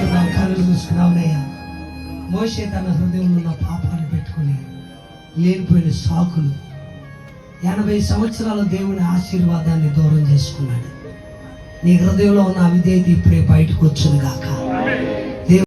మూసుకున్నాం కళ్ళు మూసుకున్నావునయ్యా మోసే తన హృదయంలో ఉన్న పాపాన్ని పెట్టుకుని లేనిపోయిన సాకులు ఎనభై సంవత్సరాల దేవుని ఆశీర్వాదాన్ని దూరం చేసుకున్నాడు. నీ హృదయంలో ఉన్న అవిదేది ఇప్పుడే బయటకు వచ్చును గాక.